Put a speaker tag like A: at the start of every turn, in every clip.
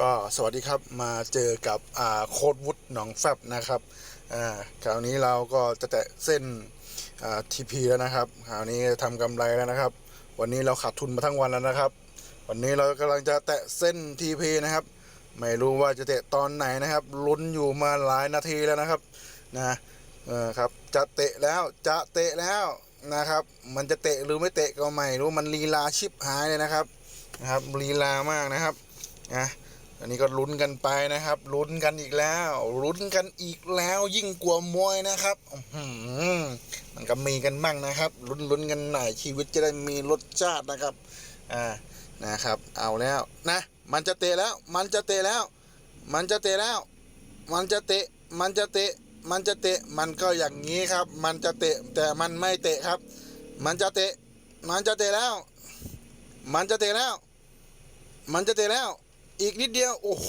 A: ก็สวัสดีครับมาเจอกับโคดวุฒหนองแฟบนะครับอ่าคราวนี้เราก็จะแตะเส้นทีพีแล้วนะครับคราวนี้ทำกำไรแล้วนะครับ วันนี้เราขาดทุนมาทั้งวันแล้วนะครับ วันนี้เรากำลังจะแตะเส้นทีพีนะครับ ไม่รู้ว่าจะเตะตอนไหนนะครับลุ้นอยู่มาหลายนาทีแล้วนะครับนะเออครับจะเตะแล้วจะเตะแล้วนะครับ มันจะเตะหรือไม่เตะก็ไม่รู้มันลีลาชิบหายเลยนะครับนะครับลีลามากนะครับนะ อันนี้ก็ลุ้นกันไปนะครับลุ้นกันอีกแล้วลุ้นกันอีกแล้ว ยิ่งกว่ามวยนะครับมันก็มีกันบ้างนะครับลุ้นลุ้นกันหน่อยชีวิตจะได้มีรสชาตินะครับอ่านะครับ เอาแล้วนะ มันจะเตะแล้ว มันจะเตะแล้ว มันจะเตะแล้ว มันจะเตะ มันจะเตะ มันจะเตะ มันก็อย่างนี้ครับ มันจะเตะแต่มันไม่เตะครับ มันจะเตะ มันจะเตะแล้ว มันจะเตะแล้ว มันจะเตะแล้ว อีกนิดเดียวโอ้โห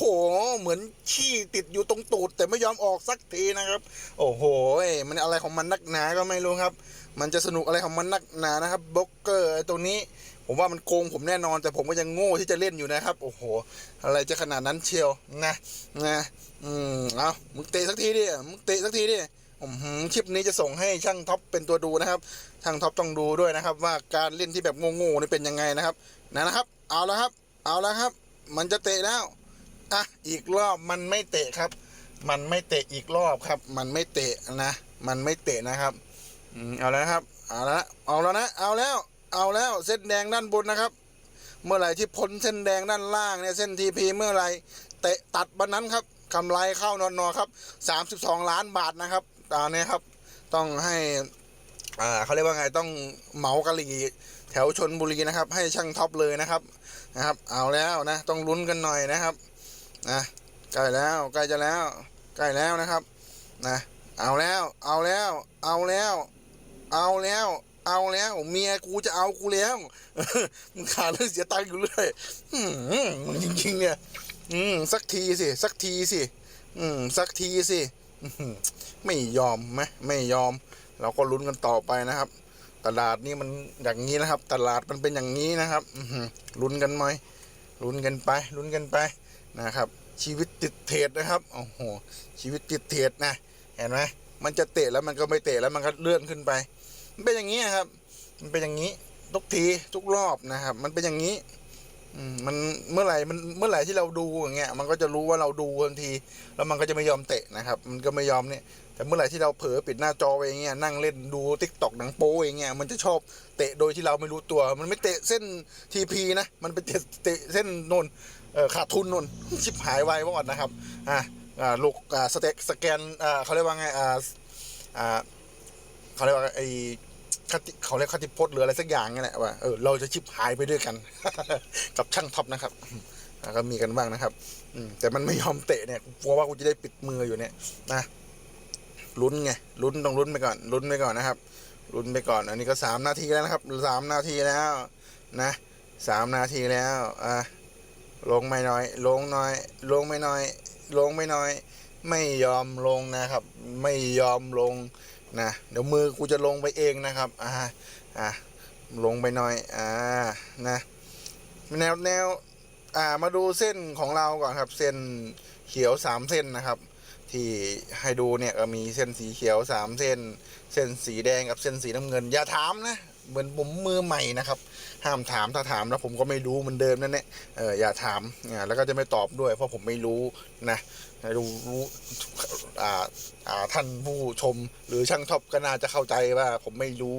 A: เหมือนขี้ติดอยู่ตรงตูด แต่ไม่ยอมออกสักทีนะครับ โอ้โห มันอะไรของมันนักหนาก็ไม่รู้ครับ มันจะสนุกอะไรของมันนักหนานะครับบล็อกเกอร์ตรงนี้ ผมว่ามันโกงผมแน่นอน แต่ผมก็ยังโง่ที่จะเล่นอยู่นะครับ โอ้โห อะไรจะขนาดนั้นเชียวนะนะอืมเอามึงเตะสักทีดิมึงเตะสักทีดิอืมคลิปนี้จะส่งให้ช่างท็อปเป็นตัวดูนะครับ ช่างท็อปต้องดูด้วยนะครับ ว่าการเล่นที่แบบโง่ๆนี่เป็นยังไงนะครับ นะนะครับ เอาแล้วครับ เอาแล้วครับ มันจะเตะแล้วอะอีกรอบมันไม่เตะครับ มันไม่เตะอีกรอบครับ มันไม่เตะนะ มันไม่เตะนะครับอืมเอาแล้วครับ เอาแล้วเอาแล้วนะเอาแล้ว เอาแล้วเส้นแดงด้านบนนะครับ เมื่อไหร่ที่พ้นเส้นแดงด้านล่างเนี่ยเส้นทีพีเมื่อไหร่เตะตัดบันนั้นครับกำไรเข้านอนๆครับ 32 ล้านบาทนะครับตอนนี้ครับ ต้องให้อ่าเขาเรียกว่าไงต้องเหมากะหรี่แถวชนบุรีนะครับ ให้ช่างท็อปเลยนะครับ นะครับ เอาแล้วนะ ต้องลุ้นกันหน่อยนะครับนะใกล้แล้วใกล้จะแล้วใกล้แล้วนะครับนะเอาแล้ว เอาแล้ว เอาแล้ว เอาแล้ว เอาแล้ว เมียกูจะเอากูแล้วมึงขาดเรื่องเสียตังค์อยู่เรื่อยมึงจริงๆ เนี่ย อืมสักทีสิสักทีสิอืมสักทีสิไม่ยอมไหมไม่ยอม เราก็ลุ้นกันต่อไปนะครับ ตลาดนี่มันอย่างนี้นะครับ ตลาดมันเป็นอย่างนี้นะครับลุ้นกันไหมลุ้นกันไปลุ้นกันไปนะครับ ชีวิตติดเทรดนะครับโอ้โหชีวิตติดเทรดนะเห็นไหมมันจะเตะแล้วมันก็ไม่เตะแล้วมันก็เลื่อนขึ้นไป มันเป็นอย่างนี้ครับ มันเป็นอย่างนี้ทุกทีทุกรอบนะครับ มันเป็นอย่างนี้มมันเมื่อไหร่มันเมื่อไหร่ที่เราดูอย่างเงี้ยมันก็จะรู้ว่าเราดูทันที แล้วมันก็จะไม่ยอมเตะนะครับ มันก็ไม่ยอมเนี่ย แต่เมื่อไหร่ที่เราเผลอปิดหน้าจอไปอย่างเงี้ยนั่งเล่นดูทิกตอกหนังโป๊อย่างเงี้ยมันจะชอบเตะโดยที่เราไม่รู้ตัว มันไม่เตะเส้นทีพีนะ มันไปเตะเตะเส้นนนขาดทุนนนชิบหายไววอดนะครับอ่าลูกอ่าสเต็กสแกนอ่าเขาเรียกว่าไงอ่าอ่าเขาเรียกว่าไอเขาเรียกคติพจน์หรืออะไรสักอย่างนี่แหละว่าเออเราจะชิบหายไปด้วยกัน กับช่างท็อปนะครับก็มีกันบ้างนะครับ อืแต่มันไม่ยอมเตะเนี่ยกลัวว่ากูจะได้ปิดมืออยู่เนี่ยนะ ลุ้นไงลุ้นต้องลุ้นไปก่อนลุ้นไปก่อนนะครับลุ้นไปก่อน อันนี้ก็สามนาทีแล้วนะครับสามนาทีแล้วนะสามนาทีแล้วอะลงไม่น้อย ลงน้อย ลงไม่น้อย ลงไม่น้อย ไม่ยอมลงนะครับ ไม่ยอมลงนะเดี๋ยวมือกูจะลงไปเองนะครับอ่าอ่าลงไปหน่อยอ่านะแนวแนวอ่ามาดูเส้นของเราก่อนครับ เส้นเขียวสามเส้นนะครับ ที่ให้ดูเนี่ยก็มีเส้นสีเขียวสามเส้น เส้นสีแดงกับเส้นสีน้ำเงิน อย่าถามนะเหมือนผมมือใหม่นะครับ ห้ามถามถ้าถามแล้วผมก็ไม่รู้เหมือนเดิมนั่นแหละเอออย่าถามอ่าแล้วก็จะไม่ตอบด้วย เพราะผมไม่รู้นะรู้รู้อ่าอ่าท่านผู้ชม หรือช่างท็อปก็น่าจะเข้าใจว่า ผมไม่รู้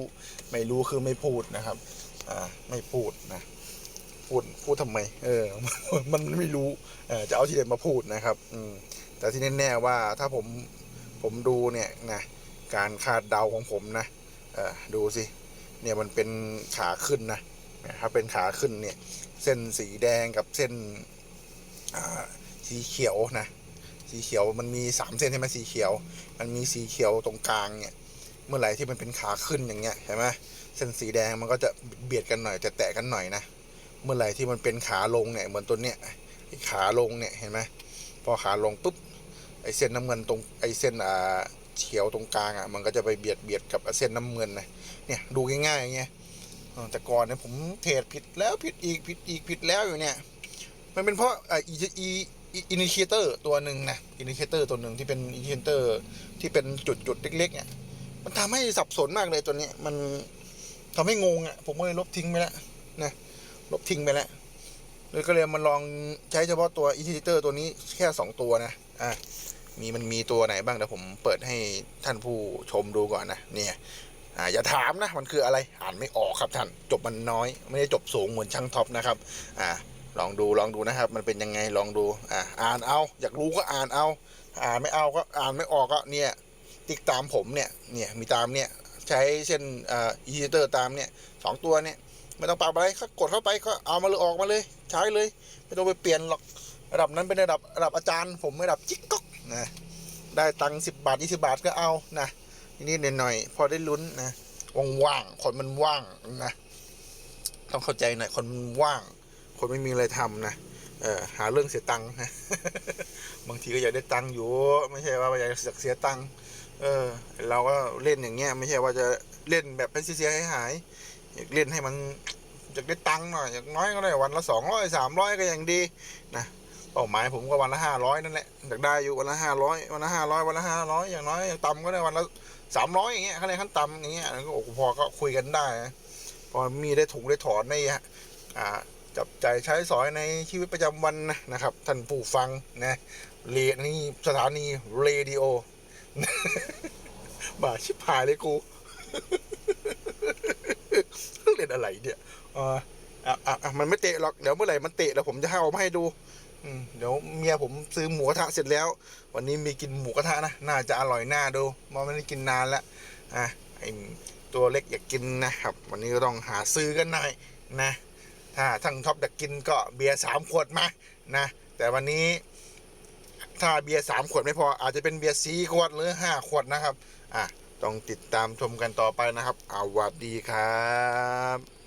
A: ไม่รู้คือไม่พูดนะครับอ่าไม่พูดนะ พูดพูดทำไม เออ มันไม่รู้เออจะเอาที่เด็ดมาพูดนะครับ อืมแต่ที่แน่ๆว่าถ้าผมผมดูเนี่ยนะการคาดเดาของผมนะเออดูสิเนี่ยมันเป็นขาขึ้นนะถ้าเป็นขาขึ้นเนี่ย เส้นสีแดงกับเส้นสีเขียวนะสีเขียวมันมีสามเส้นใช่ไหมสีเขียว มันมีสีเขียวตรงกลางเนี่ย เมื่อไหร่ที่มันเป็นขาขึ้นอย่างเงี้ยเห็นไหมเส้นสีแดงมันก็จะเบียดกันหน่อยจะแตะกันหน่อยนะ เมื่อไหร่ที่มันเป็นขาลงเนี่ยเหมือนตัวเนี้ยขาลงเนี่ยเห็นไหมพอขาลงปุ๊บไอเส้นน้ำเงินตรงไอเส้นอ่าเขียวตรงกลางอะมันก็จะไปเบียดเบียดกับเส้นน้ำเงินนะเนี่ยดูง่ายๆอย่างเงี้ยแต่ก่อนเนี่ยผมเทรดผิดแล้วผิดอีกผิดอีกผิดแล้วอยู่เนี่ยมันเป็นเพราะอ่าอีอีอินิเคเตอร์ตัวหนึ่งนะอินิเคเตอร์ตัวหนึ่งที่เป็นอินิเคเตอร์ที่เป็นจุดจุดเล็ก ๆ เนี่ย มันทำให้สับสนมากเลยตัวนี้มันทำให้งงอะผมก็เลยลบทิ้งไปแล้วนะ ลบทิ้งไปแล้วเลยก็เลยมาลองใช้เฉพาะตัวอินทิเคเตอร์ตัวนี้แค่สองตัวนะอะมีมันมีตัวไหนบ้างเดี๋ยวผมเปิดให้ท่านผู้ชมดูก่อนนะเนี่ยอ่าอย่าถามนะมันคืออะไรอ่านไม่ออกครับท่านจบมันน้อย ไม่ได้จบสูงเหมือนช่างท็อปนะครับอ่าลองดูลองดูนะครับ มันเป็นยังไงลองดูอ่าอ่านเอา อยากรู้ก็อ่านเอา อ่านไม่เอาก็อ่านไม่ออกก็เนี่ยติ๊กตามผมเนี่ยเนี่ยมีตามเนี่ยใช้เช่นอ่าอีดิเตอร์ตามเนี่ยสองตัวเนี่ย ไม่ต้องปรับอะไรก็กดเข้าไปก็เอามาเลยออกมาเลย ใช้เลย ไม่ต้องไปเปลี่ยนหรอกระดับนั้นเป็นระดับระดับอาจารย์ ผมระดับจิ๊กก๊อกนะได้ตังค์สิบบาทยี่สิบาทก็เอานะนิดๆหน่อยๆพอได้ลุ้นนะว่างๆคนมันว่างนะต้องเข้าใจหน่อยคนมันว่าง คนไม่มีอะไรทำนะเออหาเรื่องเสียตังค์นะบางทีก็อยากได้ตังค์อยู่ ไม่ใช่ว่าอยากเสียตังค์เออ เราก็เล่นอย่างเงี้ยไม่ใช่ว่าจะเล่นแบบไปเสียหายหาย อยากเล่นให้มันอยากได้ตังค์หน่อยอย่างน้อยก็ได้วันละสองร้อยสามร้อยก็ยังดีนะเป้าหมายผมก็วันละห้าร้อยนั่นแหละอยากได้อยู่วันละห้าร้อยวันละห้าร้อยวันละห้าร้อยอย่างน้อยอย่างต่ำก็ได้วันละสามร้อยอย่างเงี้ยคะแนขั้นต่ำอย่างเงี้ยก็โอ้โหพอก็คุยกันได้พอมีได้ถุงได้ถอนในอ่าจับใจายใช้สอยในชีวิตประจำวันนะนะครับ ท่านผู้ฟังนะเรนี่สถานีเรดิโอบ้าชิบหายเลยกู เล่นอะไรเนี่ยอ่าอะอะอะมันไม่เตะหรอกเดี๋ยวเมื่อไหร่มันเตะแล้วผมจะเอามาให้ดูเดี๋ยวเมียผมซื้อหมูกระทะเสร็จแล้ว วันนี้มีกินหมูกระทะนะน่าจะอร่อยน่าดูมอไม่ได้กินนานแล้วอะไอตัวเล็กอยากกินนะครับ วันนี้ก็ต้องหาซื้อกันหน่อยนะ ถ้าทั้งท็อปอยากกินก็เบียร์สามขวดมานะแต่วันนี้ถ้าเบียร์สามขวดไม่พออาจจะเป็นเบียร์สี่ขวดหรือห้าขวดนะครับ อะ ต้องติดตามชมกันต่อไปนะครับอาวัสดีครับ